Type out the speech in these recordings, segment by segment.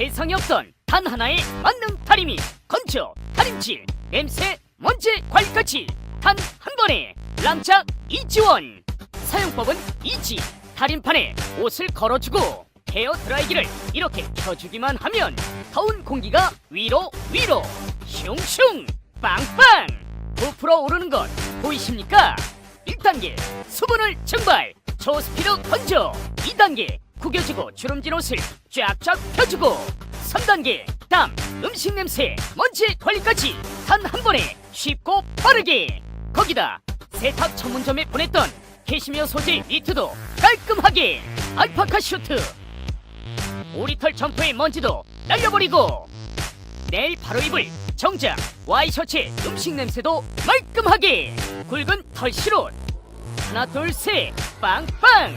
세상에 없던 단 하나의 만능 다리미 건조 다림질 냄새 먼지 관리까지 단 한 번에 람짝 이지원. 사용법은 이지. 다림판에 옷을 걸어주고 헤어 드라이기를 이렇게 켜주기만 하면 더운 공기가 위로 위로 슝슝 빵빵. 부풀어 오르는 것 보이십니까? 1단계 수분을 증발 초스피드 건조. 2단계 구겨지고 주름진 옷을 쫙쫙 펴주고 3단계 땀, 음식 냄새, 먼지 관리까지 단 한 번에 쉽고 빠르게. 거기다 세탁 전문점에 보냈던 캐시미어 소재 니트도 깔끔하게 알파카 슈트. 오리털 점퍼의 먼지도 날려버리고 내일 바로 입을 정장 와이셔츠의 음식 냄새도 말끔하게 굵은 털실옷. 하나 둘 셋 빵빵.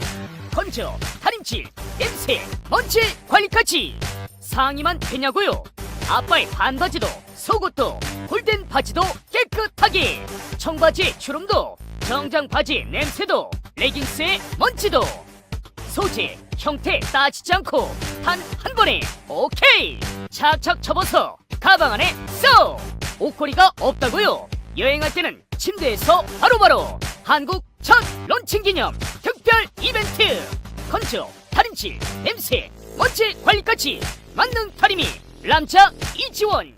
건조 다 림질 냄새 먼지 관리까지 상의만 되냐고요 아빠의 반바지도 속옷도 골덴 바지도 깨끗하게 청바지의 주름도 정장 바지의 냄새도 레깅스의 먼지도 소재, 형태 따지지 않고 단 한 번에 오케이! 착착 접어서 가방 안에 쏙! 옷걸이가 없다고요? 여행할 때는 침대에서 바로바로 한국 첫 론칭 기념 특별 이벤트! 건조, 다림질, 냄새, 먼지 관리까지 만능 다리미 람자 이지원